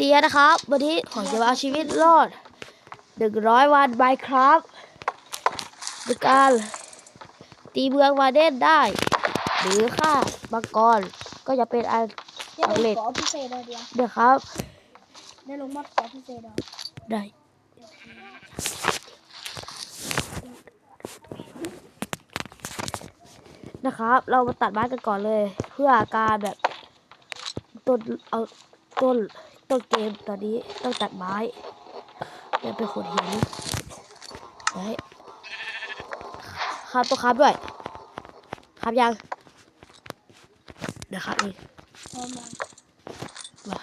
ดีนะครับ วันนี้ขอจะมาเอาชีวิตรอดหนึ่งร้อยวันไบครับโดยการตีเมืองมาเด่นได้ หรือฆ่ามังกรก็จะเป็นอันเดี๋ยวเอาเหล็กขอพิเศษเลยเดียวเดี๋ยวครับ ได้ลงมอดขอพิเศษเลยได้นะครับ เรามาตัดไม้กันก่อนเลย เพื่อการแบบต้นเอา ต้นต้นเกมตอนนี้ต้องตัดไม้อย่าไปขุดหินไว้ครับตัวครับด้วย ครับยังเดี๋ยวครับเองพร้อมยังมา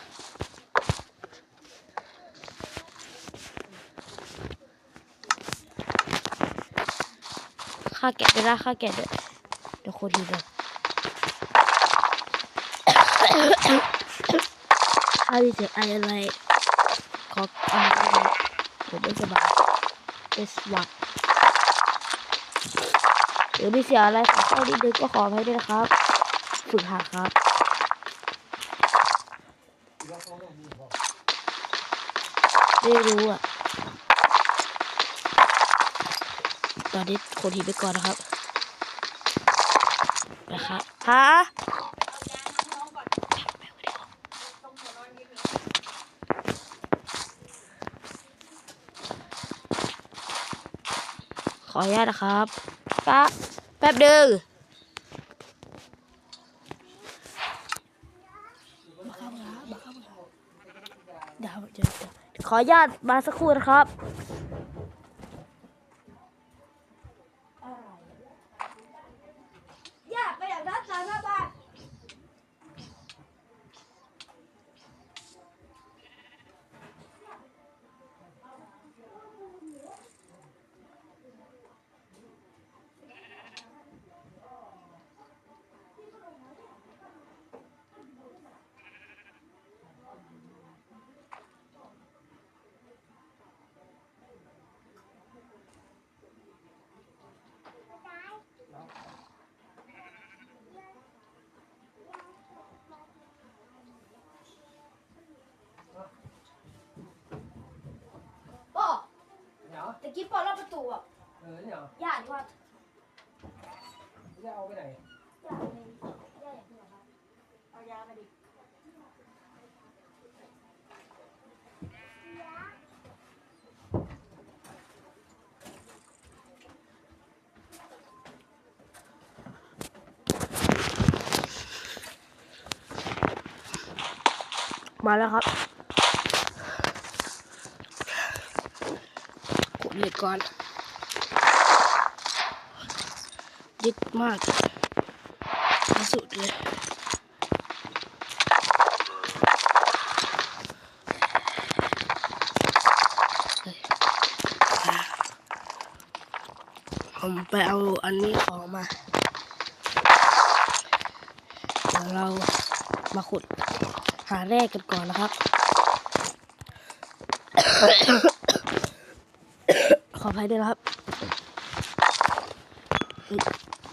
ค่าแกะด้วยนะค่าแกะด้วยเดี๋ยวคนทีเดียวถ้ามีเสีย งไออะไรขอเอาอะไรผมไม่สบายเป็นสวัสดหรือมีเสียอะไรขอเข้านิดนึงก็ขออภัยด้วยนะครับ ฝึกหัดครับไม่รู้อะ ตอนนี้คนทีไปก่อนนะครับ นะครับฮะ ขออนุญาตนะครับแป๊บแป๊บเดี๋ยวเดี๋ยวเดี๋ยวขออนุญาตมาสักครู่นะครับ อยากไปอย่างนั้นสามบาท ป้อ เดี๋ยวตะกี้ป้อรอบประตูอะเออเนี่ยญาติว่าจะเอาไปไหนญาติในญาติอย่างที่ไหนครับเอายามาดิมาแล้วครับกด เหล็กก่อนยึดมากที่สุดเลยผมไปเอาอันนี้ของมา เดี๋ยวเรามาขุดหาแร่กันก่อนนะครับ ขออภัยด้วยนะครับ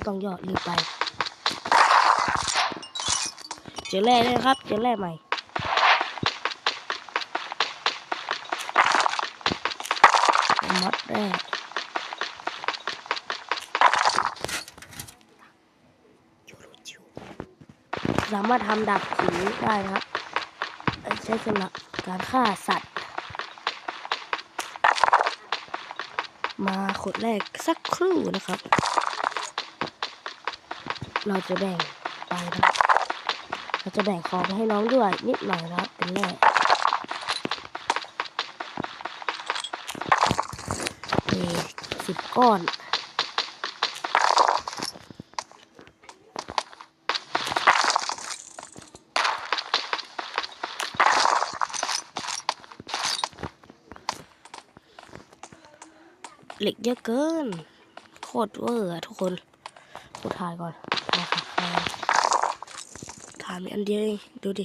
ต้องยอดลืมไป เจอแร่เลยนะครับ เจอแร่ใหม่มัดแร่สามารถทำดาบผีได้นะครับ ใช้สำหรับการฆ่าสัตว์ มาขดแรกสักครู่นะครับ เราจะแบ่งไปนะเราจะแบ่งของไปให้น้องด้วยนิดหน่อยนะครับเป็นแรกสิบก้อน เหล็กเยอะเกิน โคตรเวอร์อะทุกคนกูถ่ายก่อนถ่ายค่ะถ่ายมีอันเดียวเอง ดูดิ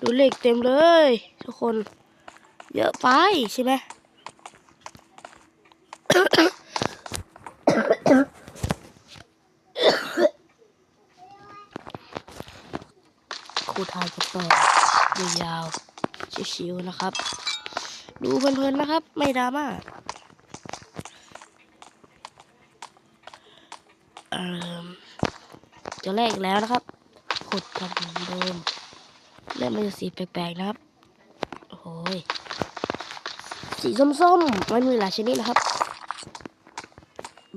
ดูเหล็กเต็มเลย ทุกคน เยอะไปใช่ไหมครูถ่ายจะต่อยาวาวๆชิวๆนะครับ ดูเพลินๆนะครับ ไม่ดราม่าเอ่อ จะแรกแล้วนะครับกดกันเหมือนเดิมเริ่มมันจะสีแปลกๆนะครับโอ้ยสีส้มๆมันมีหลายชนิดนะครับ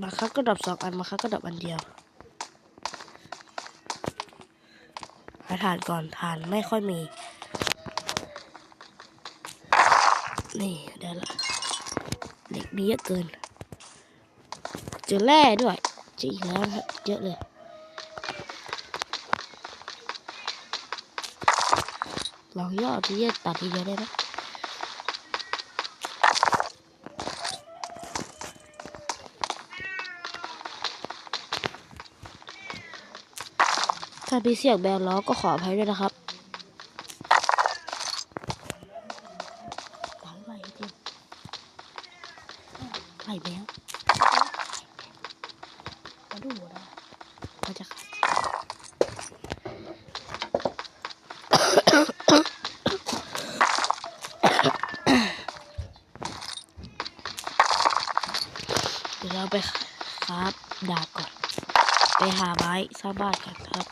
บางครั้งก็ดรอปสองอันบางครั้งก็ดรอปอันเดียวหาฐานก่อนฐานไม่ค่อยมี นี่เดี๋ยวละเหล็กมีเยอะเกิน เจอแร่ด้วย จออีกแล้วนะครับเยอะเลยลองย่อที่จะตัดทีเดียวได้ไหมถ้ามีเสียงแบนล้อก็ขออภัยด้วยนะครับหลังไหลจริงไหลแบวมาดูนะมันจะขาดเดี๋ยวเรา ไปครับดาบก่อน ไปหาไม้สร้างบ้านกันครับ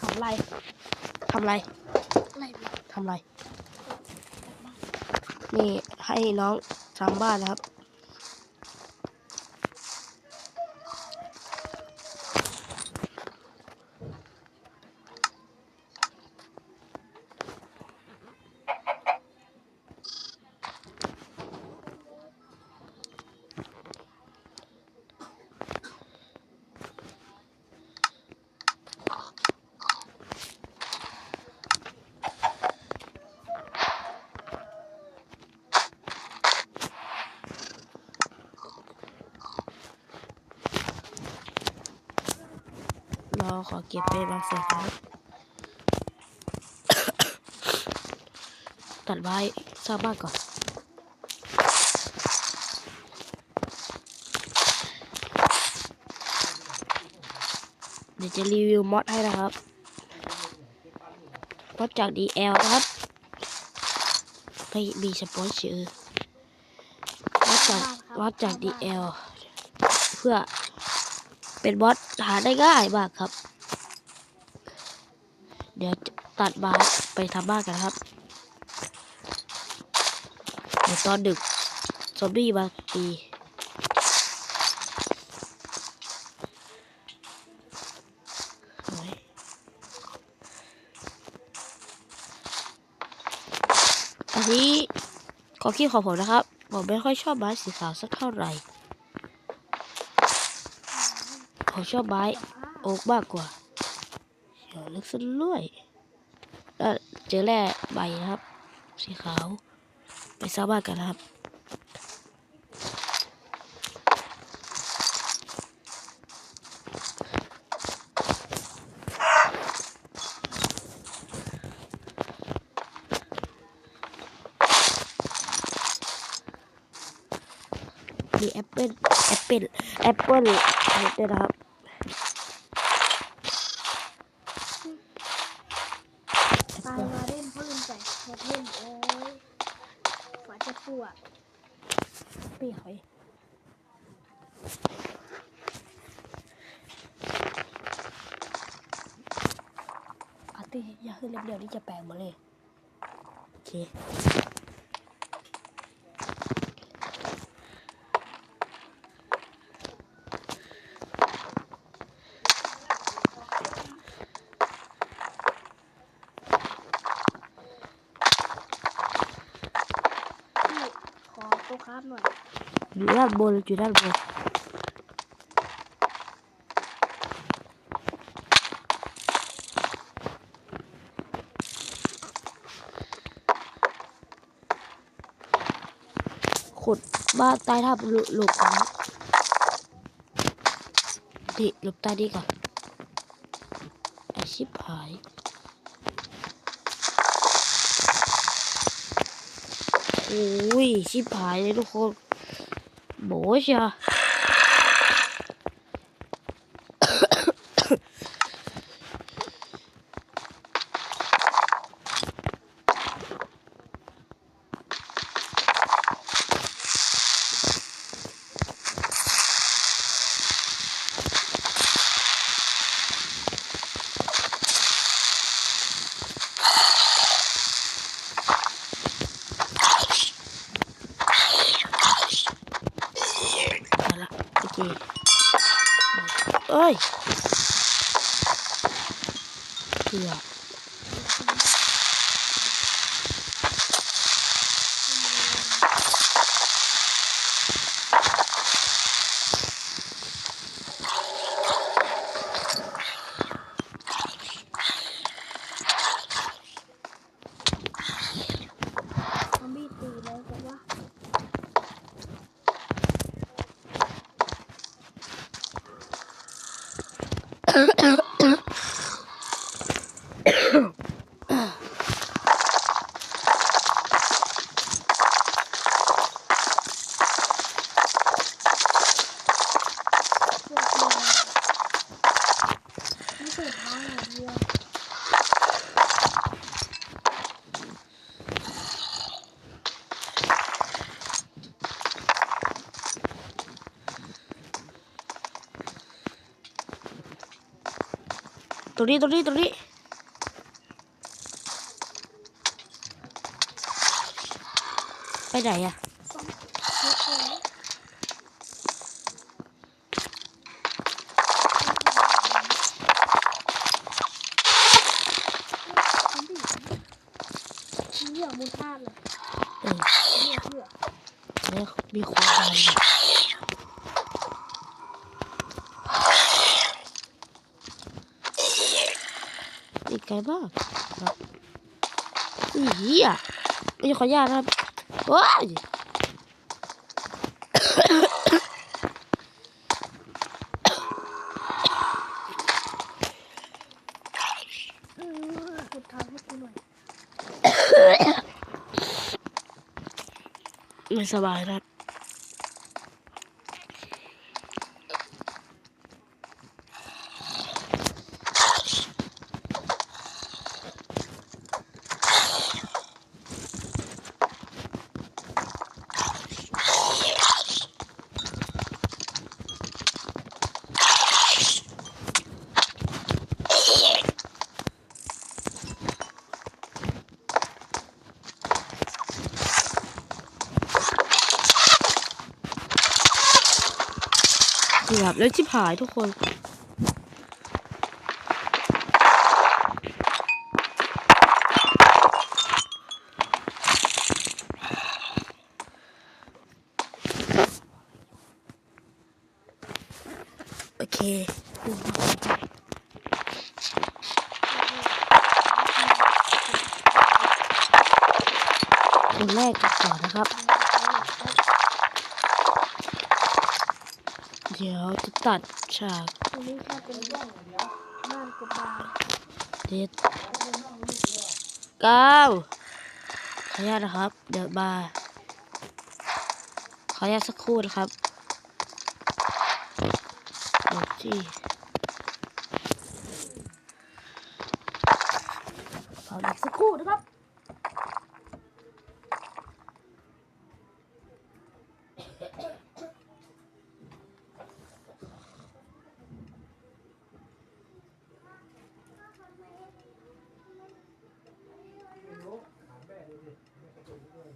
ทำไร ทำไรอะไรดีทำไร นี่ให้น้องทำบ้านนะครับ ขอเก็บไปบางส่วนครับตัดไว้สร้างบ้านก่อนเดี๋ยวจะรีวิวมอดให้นะครับมอดจาก DL นะครับไม่มีสปอนเซอร์มอดจากมอดจาก DL เพื่อเป็นบอสหาได้ง่ายมากครับ ตัดมาไปทำบ้านกันครับเดี๋ยวตอนดึก ซอมบี้มาตีอันนี้ขอคิดของผมนะครับ ผมไม่ค่อยชอบไม้สีขาวสักเท่าไหร่ผมชอบไม้โอ๊กมากกว่าเดี๋ยวลึกซะด้วยแล้ว เจอแร่ใบนะครับ สีขาว ไปสร้าบ้านกันนะครับ มีแอปเปิลแอปเปิลแอปเปิลด้วยนะครับ ตายมาเล่นเพิ่มแต่เพิ่มเพิ่มโอ้ยฝาจะปวด ปีหอย อาร์ตี้อย่าขึ้นเล็บเดียวนี่จะแปลงหมาเลย โอเคพี่ขอตัวคราฟหน่อยอยู่ด้านบนอยู่ด้านบน บ้าตายถ้าหลบหลบนะดิหลบใต้ดีก่อนไอชิบหายโอ้ยชิบหายเลยทุกคนโบชะ เคเอ้ยเกือบ ¡Oh! ตรงนี้ตรงนี้ตรงนี้ไปไหนอะซ่อมเช็คเลยซอมบี้เหี้ยมูลค่าเลยเออเหี้ยเหี้ยเนี่ยมีคนตายอยู่อีก กลมากครับอุ้ยเหี้ยไม่ขออนุญาตนะครับว้ายอือขุดทางให้กูหน่อยไม่สบายนะครับ กือบแล้วชิบหายทุกคนโอเคคนแรกก่อนนะครับ เดี๋ยวจะตัดฉากตรงนี้แค่เป็นบ้านบ้านกบดานเด็ดเก้าขออนุญาตนะครับ เดี๋ยวบาขออนุญาตสักครู่นะครับโอ้ยขออีกสักครู่นะครับ ไม่รู้ถามแม่ดูดิแม่ก็ดูด้วย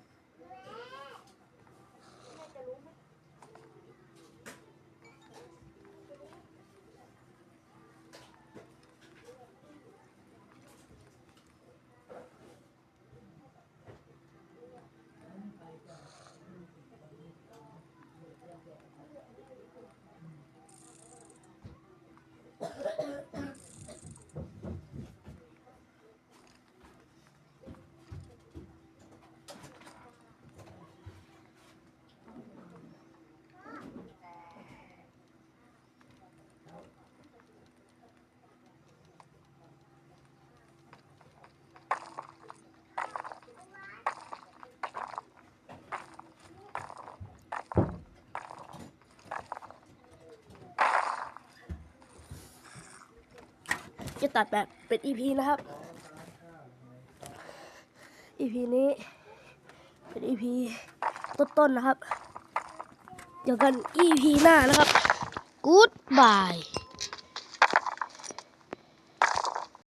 เจะตัดแบบเป็น EP นะครับ EP นี้เป็น EP ต้นๆนะครับ เดี๋ยวกัน EP หน้านะครับ Goodbye